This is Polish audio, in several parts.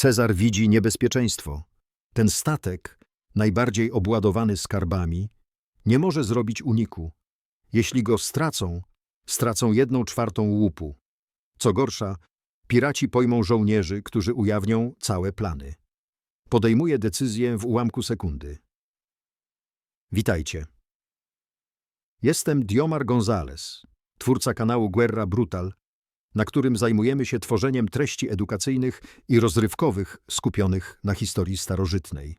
Cezar widzi niebezpieczeństwo. Ten statek, najbardziej obładowany skarbami, nie może zrobić uniku. Jeśli go stracą, stracą jedną czwartą łupu. Co gorsza, piraci pojmą żołnierzy, którzy ujawnią całe plany. Podejmuje decyzję w ułamku sekundy. Witajcie. Jestem Diomar González, twórca kanału Guerra Brutal, na którym zajmujemy się tworzeniem treści edukacyjnych i rozrywkowych skupionych na historii starożytnej.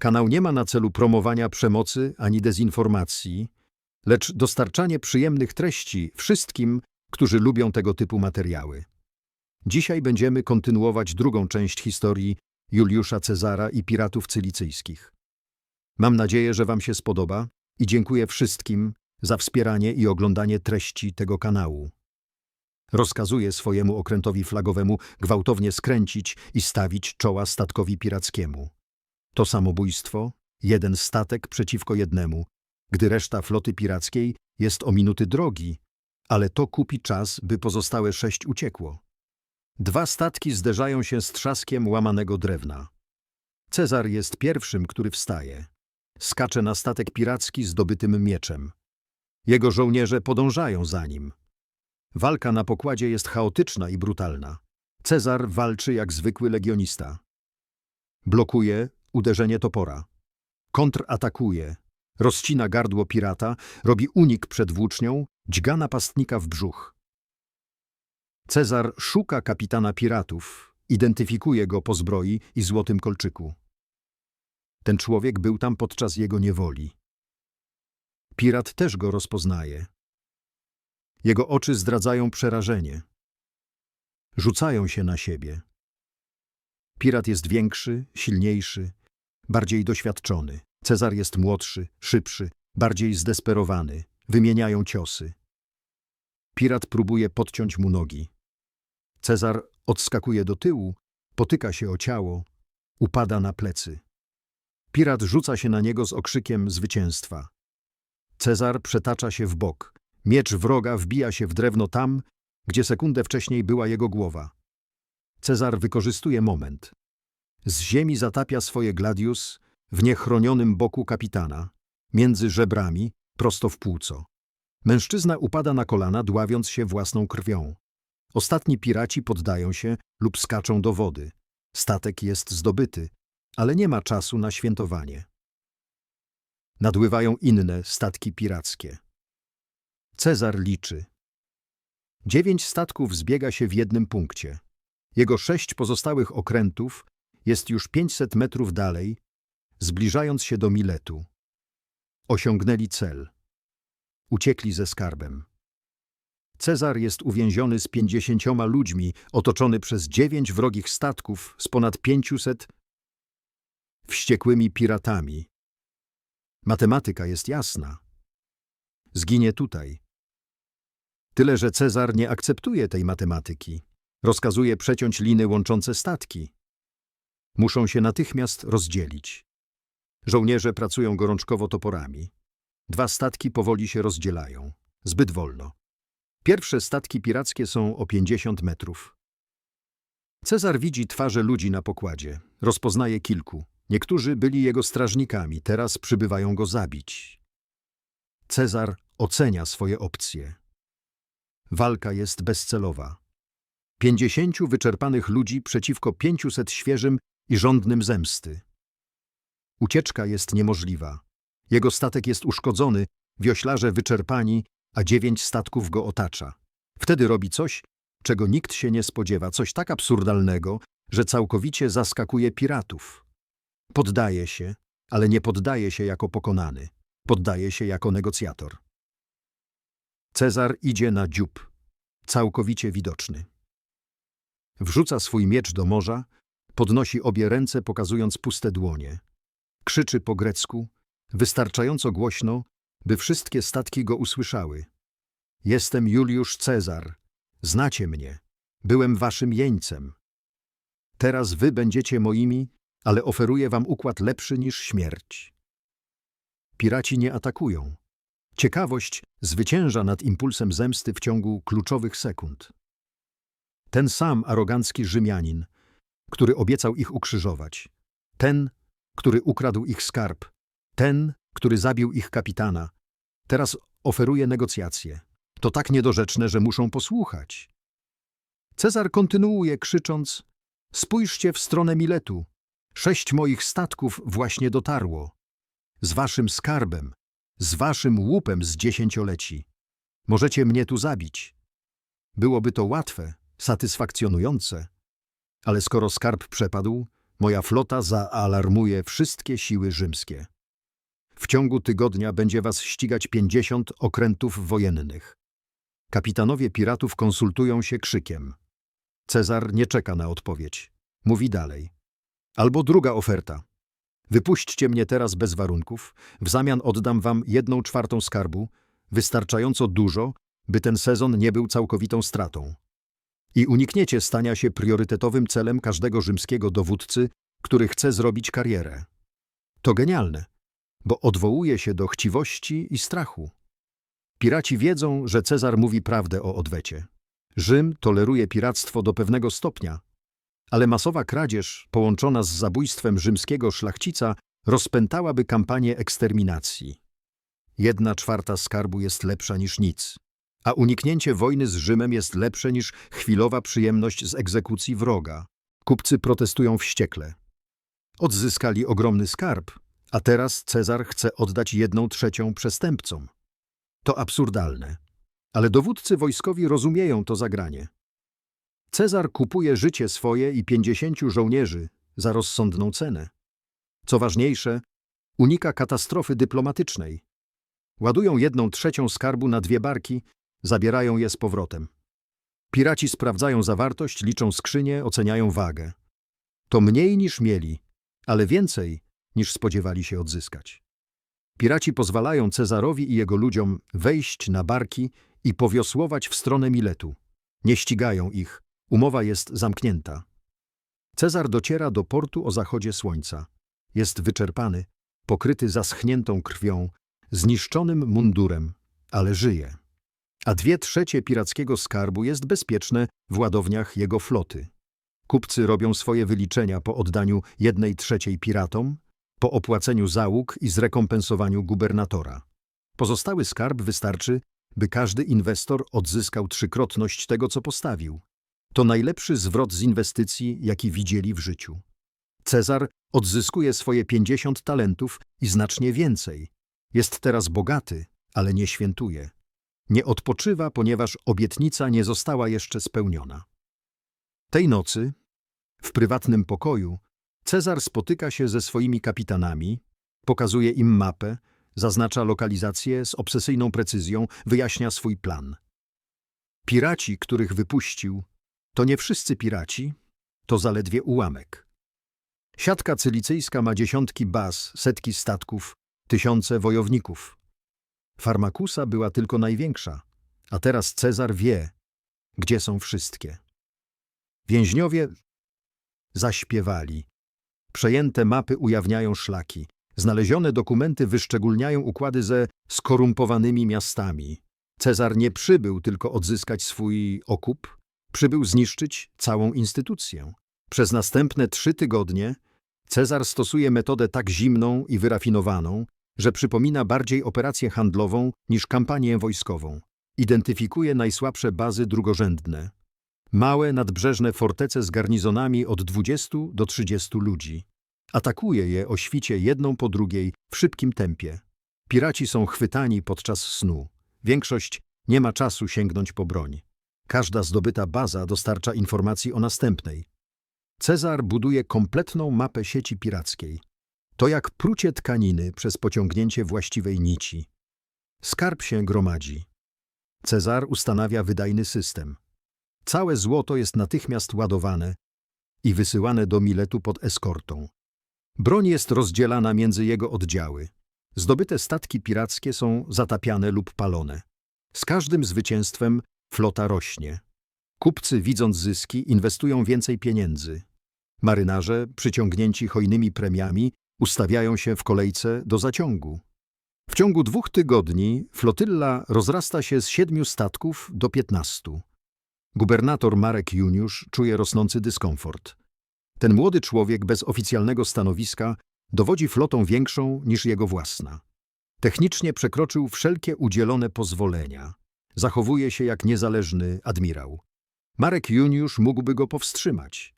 Kanał nie ma na celu promowania przemocy ani dezinformacji, lecz dostarczanie przyjemnych treści wszystkim, którzy lubią tego typu materiały. Dzisiaj będziemy kontynuować drugą część historii Juliusza Cezara i piratów cylicyjskich. Mam nadzieję, że Wam się spodoba i dziękuję wszystkim za wspieranie i oglądanie treści tego kanału. Rozkazuję swojemu okrętowi flagowemu gwałtownie skręcić i stawić czoła statkowi pirackiemu. To samobójstwo, jeden statek przeciwko jednemu, gdy reszta floty pirackiej jest o minuty drogi, ale to kupi czas, by pozostałe sześć uciekło. Dwa statki zderzają się z trzaskiem łamanego drewna. Cezar jest pierwszym, który wstaje. Skacze na statek piracki zdobytym mieczem. Jego żołnierze podążają za nim. Walka na pokładzie jest chaotyczna i brutalna. Cezar walczy jak zwykły legionista. Blokuje uderzenie topora. Kontratakuje. Rozcina gardło pirata, robi unik przed włócznią, dźga napastnika w brzuch. Cezar szuka kapitana piratów, identyfikuje go po zbroi i złotym kolczyku. Ten człowiek był tam podczas jego niewoli. Pirat też go rozpoznaje. Jego oczy zdradzają przerażenie. Rzucają się na siebie. Pirat jest większy, silniejszy, bardziej doświadczony. Cezar jest młodszy, szybszy, bardziej zdesperowany. Wymieniają ciosy. Pirat próbuje podciąć mu nogi. Cezar odskakuje do tyłu, potyka się o ciało, upada na plecy. Pirat rzuca się na niego z okrzykiem zwycięstwa. Cezar przetacza się w bok. Miecz wroga wbija się w drewno tam, gdzie sekundę wcześniej była jego głowa. Cezar wykorzystuje moment. Z ziemi zatapia swoje gladius w niechronionym boku kapitana, między żebrami, prosto w płuco. Mężczyzna upada na kolana, dławiąc się własną krwią. Ostatni piraci poddają się lub skaczą do wody. Statek jest zdobyty, ale nie ma czasu na świętowanie. Nadływają inne statki pirackie. Cezar liczy. Dziewięć statków zbiega się w jednym punkcie. Jego sześć pozostałych okrętów jest już 500 metrów dalej, zbliżając się do Miletu. Osiągnęli cel. Uciekli ze skarbem. Cezar jest uwięziony z pięćdziesięcioma ludźmi, otoczony przez dziewięć wrogich statków z ponad pięciuset wściekłymi piratami. Matematyka jest jasna. Zginie tutaj. Tyle, że Cezar nie akceptuje tej matematyki. Rozkazuje przeciąć liny łączące statki. Muszą się natychmiast rozdzielić. Żołnierze pracują gorączkowo toporami. Dwa statki powoli się rozdzielają. Zbyt wolno. Pierwsze statki pirackie są o 50 metrów. Cezar widzi twarze ludzi na pokładzie. Rozpoznaje kilku. Niektórzy byli jego strażnikami, teraz przybywają go zabić. Cezar ocenia swoje opcje. Walka jest bezcelowa. Pięćdziesięciu wyczerpanych ludzi przeciwko pięciuset świeżym i żądnym zemsty. Ucieczka jest niemożliwa. Jego statek jest uszkodzony, wioślarze wyczerpani, a dziewięć statków go otacza. Wtedy robi coś, czego nikt się nie spodziewa, coś tak absurdalnego, że całkowicie zaskakuje piratów. Poddaje się, ale nie poddaje się jako pokonany. Poddaje się jako negocjator. Cezar idzie na dziób, całkowicie widoczny. Wrzuca swój miecz do morza, podnosi obie ręce, pokazując puste dłonie. Krzyczy po grecku, wystarczająco głośno, by wszystkie statki go usłyszały. Jestem Juliusz Cezar. Znacie mnie. Byłem waszym jeńcem. Teraz wy będziecie moimi, ale oferuję wam układ lepszy niż śmierć. Piraci nie atakują. Ciekawość zwycięża nad impulsem zemsty w ciągu kluczowych sekund. Ten sam arogancki Rzymianin, który obiecał ich ukrzyżować. Ten, który ukradł ich skarb. Ten, który zabił ich kapitana. Teraz oferuje negocjacje. To tak niedorzeczne, że muszą posłuchać. Cezar kontynuuje, krzycząc: Spójrzcie w stronę Miletu. Sześć moich statków właśnie dotarło. Z waszym skarbem, z waszym łupem z dziesięcioleci. Możecie mnie tu zabić. Byłoby to łatwe, satysfakcjonujące. Ale skoro skarb przepadł, moja flota zaalarmuje wszystkie siły rzymskie. W ciągu tygodnia będzie was ścigać pięćdziesiąt okrętów wojennych. Kapitanowie piratów konsultują się krzykiem. Cezar nie czeka na odpowiedź. Mówi dalej. Albo druga oferta. Wypuśćcie mnie teraz bez warunków, w zamian oddam wam jedną czwartą skarbu, wystarczająco dużo, by ten sezon nie był całkowitą stratą. I unikniecie stania się priorytetowym celem każdego rzymskiego dowódcy, który chce zrobić karierę. To genialne, bo odwołuje się do chciwości i strachu. Piraci wiedzą, że Cezar mówi prawdę o odwecie. Rzym toleruje piractwo do pewnego stopnia, ale masowa kradzież połączona z zabójstwem rzymskiego szlachcica rozpętałaby kampanię eksterminacji. Jedna czwarta skarbu jest lepsza niż nic, a uniknięcie wojny z Rzymem jest lepsze niż chwilowa przyjemność z egzekucji wroga. Kupcy protestują wściekle. Odzyskali ogromny skarb, a teraz Cezar chce oddać jedną trzecią przestępcom. To absurdalne. Ale dowódcy wojskowi rozumieją to zagranie. Cezar kupuje życie swoje i pięćdziesięciu żołnierzy za rozsądną cenę. Co ważniejsze, unika katastrofy dyplomatycznej. Ładują jedną trzecią skarbu na dwie barki, zabierają je z powrotem. Piraci sprawdzają zawartość, liczą skrzynie, oceniają wagę. To mniej niż mieli, ale więcej niż spodziewali się odzyskać. Piraci pozwalają Cezarowi i jego ludziom wejść na barki i powiosłować w stronę Miletu. Nie ścigają ich, umowa jest zamknięta. Cezar dociera do portu o zachodzie słońca. Jest wyczerpany, pokryty zaschniętą krwią, zniszczonym mundurem, ale żyje. A dwie trzecie pirackiego skarbu jest bezpieczne w ładowniach jego floty. Kupcy robią swoje wyliczenia po oddaniu jednej trzeciej piratom, po opłaceniu załóg i zrekompensowaniu gubernatora. Pozostały skarb wystarczy, by każdy inwestor odzyskał trzykrotność tego, co postawił. To najlepszy zwrot z inwestycji, jaki widzieli w życiu. Cezar odzyskuje swoje 50 talentów i znacznie więcej. Jest teraz bogaty, ale nie świętuje. Nie odpoczywa, ponieważ obietnica nie została jeszcze spełniona. Tej nocy, w prywatnym pokoju, Cezar spotyka się ze swoimi kapitanami, pokazuje im mapę, zaznacza lokalizację z obsesyjną precyzją, wyjaśnia swój plan. Piraci, których wypuścił, to nie wszyscy piraci, to zaledwie ułamek. Siatka cylicyjska ma dziesiątki baz, setki statków, tysiące wojowników. Farmakusa była tylko największa, a teraz Cezar wie, gdzie są wszystkie. Więźniowie zaśpiewali. Przejęte mapy ujawniają szlaki. Znalezione dokumenty wyszczególniają układy ze skorumpowanymi miastami. Cezar nie przybył tylko odzyskać swój okup, przybył zniszczyć całą instytucję. Przez następne trzy tygodnie Cezar stosuje metodę tak zimną i wyrafinowaną, że przypomina bardziej operację handlową niż kampanię wojskową. Identyfikuje najsłabsze bazy drugorzędne. Małe, nadbrzeżne fortece z garnizonami od 20 do 30 ludzi. Atakuje je o świcie jedną po drugiej w szybkim tempie. Piraci są chwytani podczas snu. Większość nie ma czasu sięgnąć po broń. Każda zdobyta baza dostarcza informacji o następnej. Cezar buduje kompletną mapę sieci pirackiej. To jak prucie tkaniny przez pociągnięcie właściwej nici. Skarb się gromadzi. Cezar ustanawia wydajny system. Całe złoto jest natychmiast ładowane i wysyłane do Miletu pod eskortą. Broń jest rozdzielana między jego oddziały. Zdobyte statki pirackie są zatapiane lub palone. Z każdym zwycięstwem flota rośnie. Kupcy, widząc zyski, inwestują więcej pieniędzy. Marynarze, przyciągnięci hojnymi premiami, ustawiają się w kolejce do zaciągu. W ciągu dwóch tygodni flotylla rozrasta się z siedmiu statków do piętnastu. Gubernator Marek Juniusz czuje rosnący dyskomfort. Ten młody człowiek bez oficjalnego stanowiska dowodzi flotą większą niż jego własna. Technicznie przekroczył wszelkie udzielone pozwolenia. Zachowuje się jak niezależny admirał. Marek Juniusz mógłby go powstrzymać.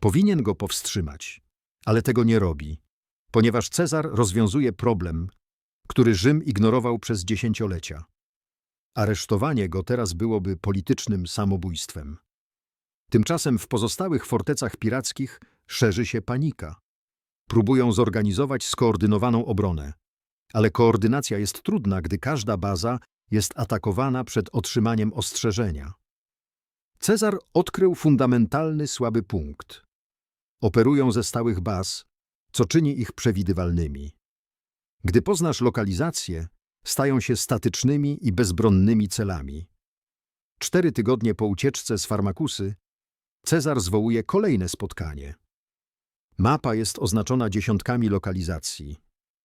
Powinien go powstrzymać, ale tego nie robi, ponieważ Cezar rozwiązuje problem, który Rzym ignorował przez dziesięciolecia. Aresztowanie go teraz byłoby politycznym samobójstwem. Tymczasem w pozostałych fortecach pirackich szerzy się panika. Próbują zorganizować skoordynowaną obronę, ale koordynacja jest trudna, gdy każda baza jest atakowana przed otrzymaniem ostrzeżenia. Cezar odkrył fundamentalny słaby punkt. Operują ze stałych baz, co czyni ich przewidywalnymi. Gdy poznasz lokalizację, stają się statycznymi i bezbronnymi celami. Cztery tygodnie po ucieczce z Farmakusy Cezar zwołuje kolejne spotkanie. Mapa jest oznaczona dziesiątkami lokalizacji.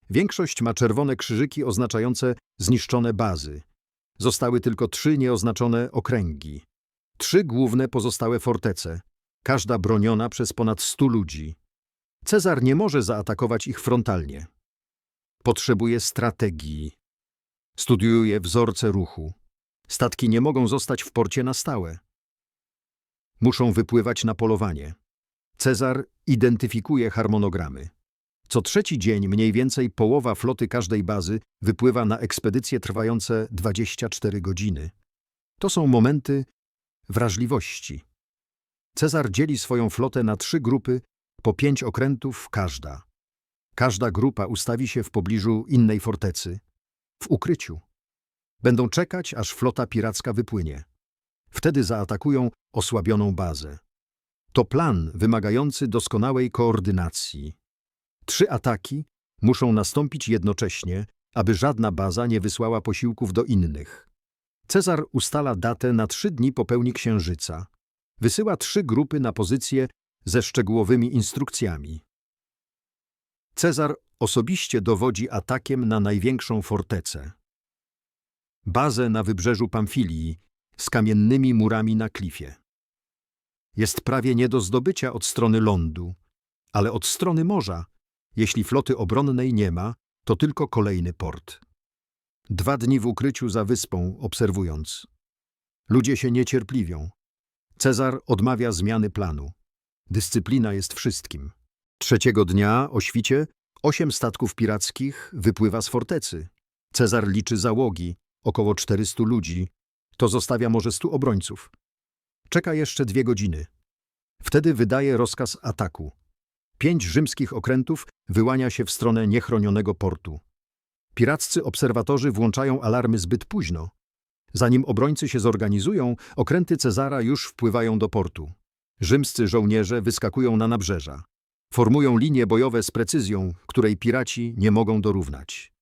Większość ma czerwone krzyżyki oznaczające zniszczone bazy. Zostały tylko trzy nieoznaczone okręgi. Trzy główne pozostałe fortece, każda broniona przez ponad stu ludzi. Cezar nie może zaatakować ich frontalnie. Potrzebuje strategii. Studiuje wzorce ruchu. Statki nie mogą zostać w porcie na stałe. Muszą wypływać na polowanie. Cezar identyfikuje harmonogramy. Co trzeci dzień mniej więcej połowa floty każdej bazy wypływa na ekspedycje trwające 24 godziny. To są momenty wrażliwości. Cezar dzieli swoją flotę na trzy grupy, po pięć okrętów każda. Każda grupa ustawi się w pobliżu innej fortecy, w ukryciu. Będą czekać, aż flota piracka wypłynie. Wtedy zaatakują osłabioną bazę. To plan wymagający doskonałej koordynacji. Trzy ataki muszą nastąpić jednocześnie, aby żadna baza nie wysłała posiłków do innych. Cezar ustala datę na trzy dni po pełni księżyca. Wysyła trzy grupy na pozycje ze szczegółowymi instrukcjami. Cezar osobiście dowodzi atakiem na największą fortecę. Bazę na wybrzeżu Pamfilii z kamiennymi murami na klifie. Jest prawie nie do zdobycia od strony lądu, ale od strony morza, jeśli floty obronnej nie ma, to tylko kolejny port. Dwa dni w ukryciu za wyspą, obserwując. Ludzie się niecierpliwią. Cezar odmawia zmiany planu. Dyscyplina jest wszystkim. Trzeciego dnia, o świcie, osiem statków pirackich wypływa z fortecy. Cezar liczy załogi, około 400 ludzi. To zostawia może stu obrońców. Czeka jeszcze dwie godziny. Wtedy wydaje rozkaz ataku. Pięć rzymskich okrętów wyłania się w stronę niechronionego portu. Piraccy obserwatorzy włączają alarmy zbyt późno. Zanim obrońcy się zorganizują, okręty Cezara już wpływają do portu. Rzymscy żołnierze wyskakują na nabrzeża. Formują linie bojowe z precyzją, której piraci nie mogą dorównać.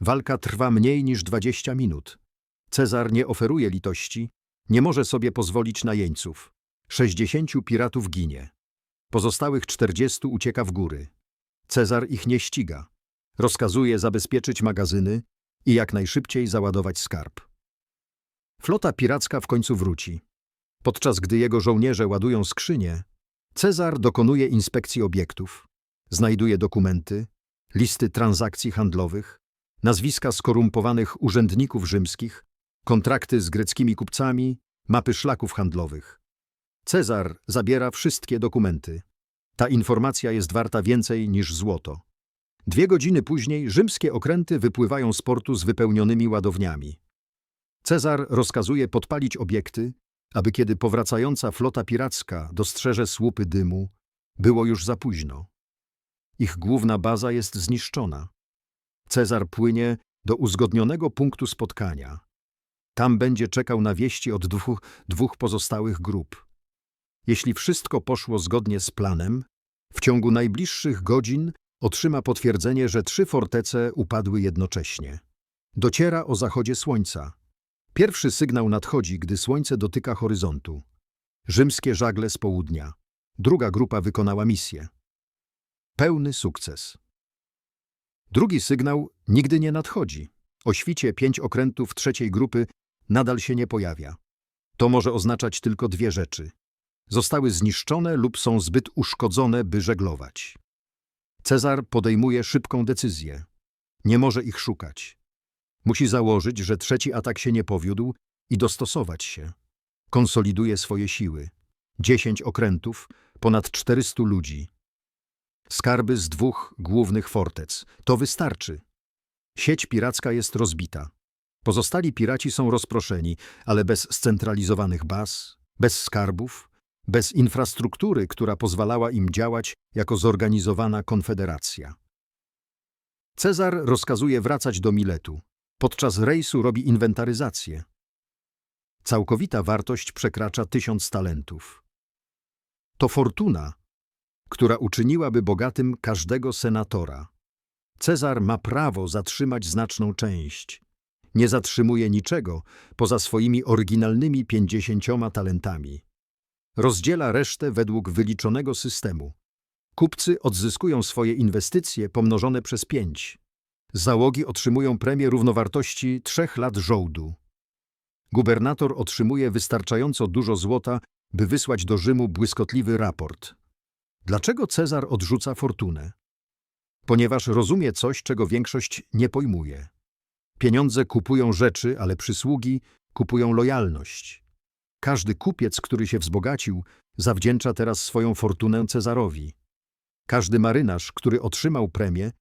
Walka trwa mniej niż 20 minut. Cezar nie oferuje litości, nie może sobie pozwolić na jeńców. 60 piratów ginie. Pozostałych 40 ucieka w góry. Cezar ich nie ściga. Rozkazuje zabezpieczyć magazyny i jak najszybciej załadować skarb. Flota piracka w końcu wróci. Podczas gdy jego żołnierze ładują skrzynie, Cezar dokonuje inspekcji obiektów, znajduje dokumenty, listy transakcji handlowych, nazwiska skorumpowanych urzędników rzymskich, kontrakty z greckimi kupcami, mapy szlaków handlowych. Cezar zabiera wszystkie dokumenty. Ta informacja jest warta więcej niż złoto. Dwie godziny później rzymskie okręty wypływają z portu z wypełnionymi ładowniami. Cezar rozkazuje podpalić obiekty, aby kiedy powracająca flota piracka dostrzeże słupy dymu, było już za późno. Ich główna baza jest zniszczona. Cezar płynie do uzgodnionego punktu spotkania. Tam będzie czekał na wieści od dwóch, dwóch pozostałych grup. Jeśli wszystko poszło zgodnie z planem, w ciągu najbliższych godzin otrzyma potwierdzenie, że trzy fortece upadły jednocześnie. Dociera o zachodzie słońca. Pierwszy sygnał nadchodzi, gdy słońce dotyka horyzontu. Rzymskie żagle z południa. Druga grupa wykonała misję. Pełny sukces. Drugi sygnał nigdy nie nadchodzi. O świcie pięć okrętów trzeciej grupy nadal się nie pojawia. To może oznaczać tylko dwie rzeczy. Zostały zniszczone lub są zbyt uszkodzone, by żeglować. Cezar podejmuje szybką decyzję. Nie może ich szukać. Musi założyć, że trzeci atak się nie powiódł i dostosować się. Konsoliduje swoje siły. Dziesięć okrętów, ponad 400 ludzi. Skarby z dwóch głównych fortec. To wystarczy. Sieć piracka jest rozbita. Pozostali piraci są rozproszeni, ale bez scentralizowanych baz, bez skarbów, bez infrastruktury, która pozwalała im działać jako zorganizowana konfederacja. Cezar rozkazuje wracać do Miletu. Podczas rejsu robi inwentaryzację. Całkowita wartość przekracza tysiąc talentów. To fortuna, która uczyniłaby bogatym każdego senatora. Cezar ma prawo zatrzymać znaczną część. Nie zatrzymuje niczego poza swoimi oryginalnymi pięćdziesięcioma talentami. Rozdziela resztę według wyliczonego systemu. Kupcy odzyskują swoje inwestycje pomnożone przez pięć. Załogi otrzymują premię równowartości trzech lat żołdu. Gubernator otrzymuje wystarczająco dużo złota, by wysłać do Rzymu błyskotliwy raport. Dlaczego Cezar odrzuca fortunę? Ponieważ rozumie coś, czego większość nie pojmuje. Pieniądze kupują rzeczy, ale przysługi kupują lojalność. Każdy kupiec, który się wzbogacił, zawdzięcza teraz swoją fortunę Cezarowi. Każdy marynarz, który otrzymał premię,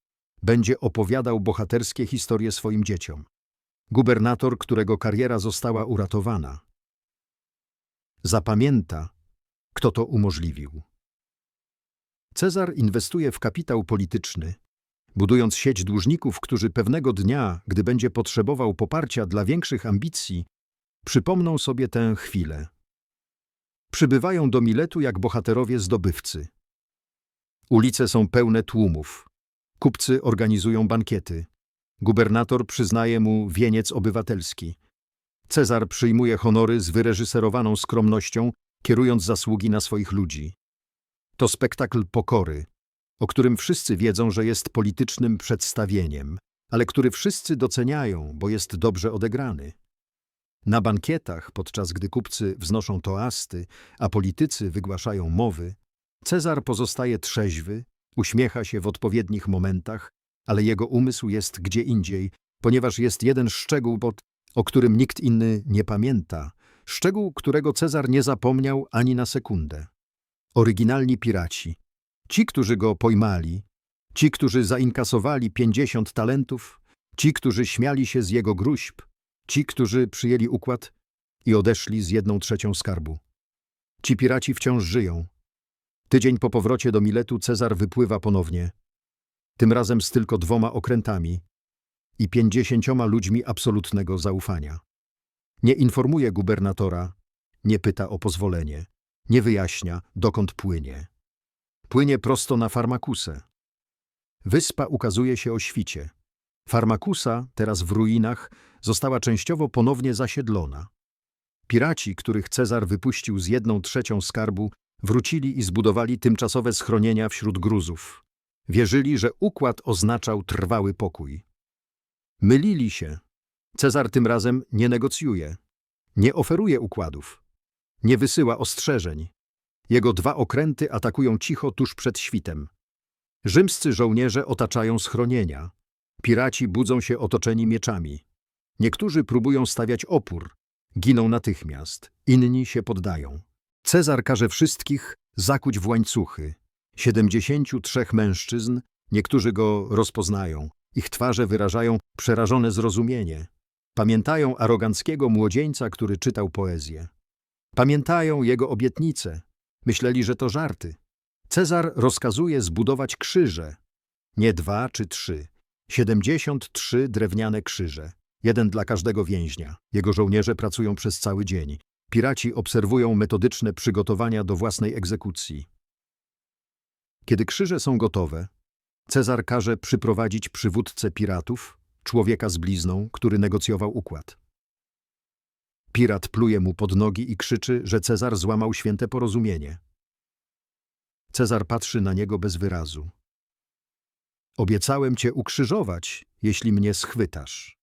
będzie opowiadał bohaterskie historie swoim dzieciom. Gubernator, którego kariera została uratowana. Zapamięta, kto to umożliwił. Cezar inwestuje w kapitał polityczny, budując sieć dłużników, którzy pewnego dnia, gdy będzie potrzebował poparcia dla większych ambicji, przypomną sobie tę chwilę. Przybywają do Miletu jak bohaterowie zdobywcy. Ulice są pełne tłumów. Kupcy organizują bankiety. Gubernator przyznaje mu wieniec obywatelski. Cezar przyjmuje honory z wyreżyserowaną skromnością, kierując zasługi na swoich ludzi. To spektakl pokory, o którym wszyscy wiedzą, że jest politycznym przedstawieniem, ale który wszyscy doceniają, bo jest dobrze odegrany. Na bankietach, podczas gdy kupcy wznoszą toasty, a politycy wygłaszają mowy, Cezar pozostaje trzeźwy, uśmiecha się w odpowiednich momentach, ale jego umysł jest gdzie indziej, ponieważ jest jeden szczegół, o którym nikt inny nie pamięta, szczegół, którego Cezar nie zapomniał ani na sekundę. Oryginalni piraci, ci, którzy go pojmali, ci, którzy zainkasowali pięćdziesiąt talentów, ci, którzy śmiali się z jego gruźb, ci, którzy przyjęli układ i odeszli z jedną trzecią skarbu. Ci piraci wciąż żyją. Tydzień po powrocie do Miletu Cezar wypływa ponownie, tym razem z tylko dwoma okrętami i pięćdziesięcioma ludźmi absolutnego zaufania. Nie informuje gubernatora, nie pyta o pozwolenie, nie wyjaśnia, dokąd płynie. Płynie prosto na Farmakusę. Wyspa ukazuje się o świcie. Farmakusa, teraz w ruinach, została częściowo ponownie zasiedlona. Piraci, których Cezar wypuścił z jedną trzecią skarbu, wrócili i zbudowali tymczasowe schronienia wśród gruzów. Wierzyli, że układ oznaczał trwały pokój. Mylili się. Cezar tym razem nie negocjuje, nie oferuje układów, nie wysyła ostrzeżeń. Jego dwa okręty atakują cicho tuż przed świtem. Rzymscy żołnierze otaczają schronienia. Piraci budzą się otoczeni mieczami. Niektórzy próbują stawiać opór, giną natychmiast, inni się poddają. Cezar każe wszystkich zakuć w łańcuchy. Siedemdziesięciu trzech mężczyzn, niektórzy go rozpoznają. Ich twarze wyrażają przerażone zrozumienie. Pamiętają aroganckiego młodzieńca, który czytał poezję. Pamiętają jego obietnice. Myśleli, że to żarty. Cezar rozkazuje zbudować krzyże. Nie dwa czy trzy. Siedemdziesiąt trzy drewniane krzyże. Jeden dla każdego więźnia. Jego żołnierze pracują przez cały dzień. Piraci obserwują metodyczne przygotowania do własnej egzekucji. Kiedy krzyże są gotowe, Cezar każe przyprowadzić przywódcę piratów, człowieka z blizną, który negocjował układ. Pirat pluje mu pod nogi i krzyczy, że Cezar złamał święte porozumienie. Cezar patrzy na niego bez wyrazu. Obiecałem cię ukrzyżować, jeśli mnie schwytasz.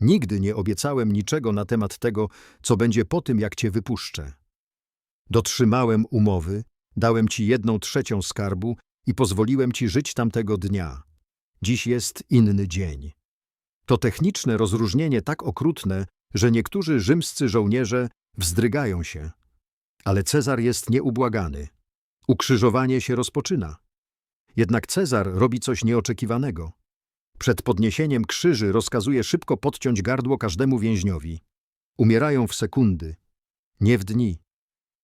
Nigdy nie obiecałem niczego na temat tego, co będzie po tym, jak cię wypuszczę. Dotrzymałem umowy, dałem ci jedną trzecią skarbu i pozwoliłem ci żyć tamtego dnia. Dziś jest inny dzień. To techniczne rozróżnienie tak okrutne, że niektórzy rzymscy żołnierze wzdrygają się. Ale Cezar jest nieubłagany. Ukrzyżowanie się rozpoczyna. Jednak Cezar robi coś nieoczekiwanego. Przed podniesieniem krzyży rozkazuje szybko podciąć gardło każdemu więźniowi. Umierają w sekundy, nie w dni.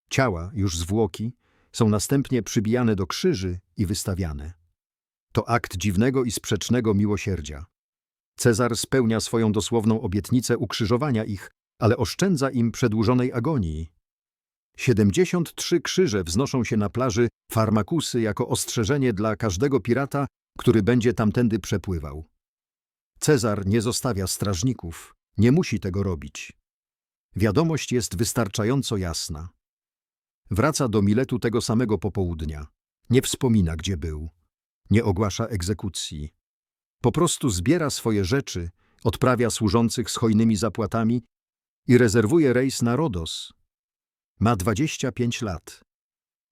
Ciała, już zwłoki, są następnie przybijane do krzyży i wystawiane. To akt dziwnego i sprzecznego miłosierdzia. Cezar spełnia swoją dosłowną obietnicę ukrzyżowania ich, ale oszczędza im przedłużonej agonii. 73 krzyże wznoszą się na plaży Farmakusy jako ostrzeżenie dla każdego pirata, który będzie tamtędy przepływał. Cezar nie zostawia strażników, nie musi tego robić. Wiadomość jest wystarczająco jasna. Wraca do Miletu tego samego popołudnia. Nie wspomina, gdzie był. Nie ogłasza egzekucji. Po prostu zbiera swoje rzeczy, odprawia służących z hojnymi zapłatami i rezerwuje rejs na Rodos. Ma 25 lat.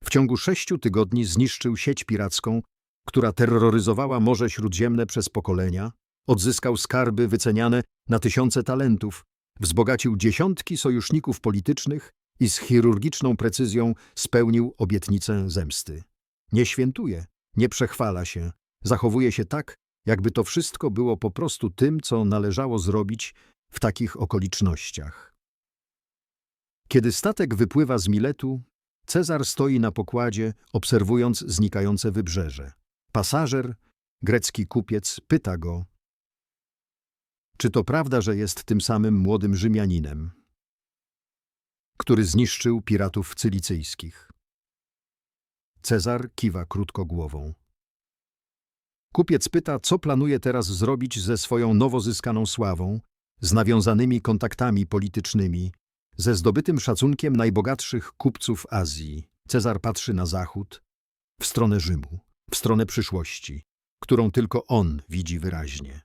W ciągu sześciu tygodni zniszczył sieć piracką, która terroryzowała Morze Śródziemne przez pokolenia, odzyskał skarby wyceniane na tysiące talentów, wzbogacił dziesiątki sojuszników politycznych i z chirurgiczną precyzją spełnił obietnicę zemsty. Nie świętuje, nie przechwala się, zachowuje się tak, jakby to wszystko było po prostu tym, co należało zrobić w takich okolicznościach. Kiedy statek wypływa z Miletu, Cezar stoi na pokładzie, obserwując znikające wybrzeże. Pasażer, grecki kupiec, pyta go, czy to prawda, że jest tym samym młodym Rzymianinem, który zniszczył piratów cylicyjskich? Cezar kiwa krótko głową. Kupiec pyta, co planuje teraz zrobić ze swoją nowo zyskaną sławą, z nawiązanymi kontaktami politycznymi, ze zdobytym szacunkiem najbogatszych kupców Azji. Cezar patrzy na zachód, w stronę Rzymu, w stronę przyszłości, którą tylko on widzi wyraźnie.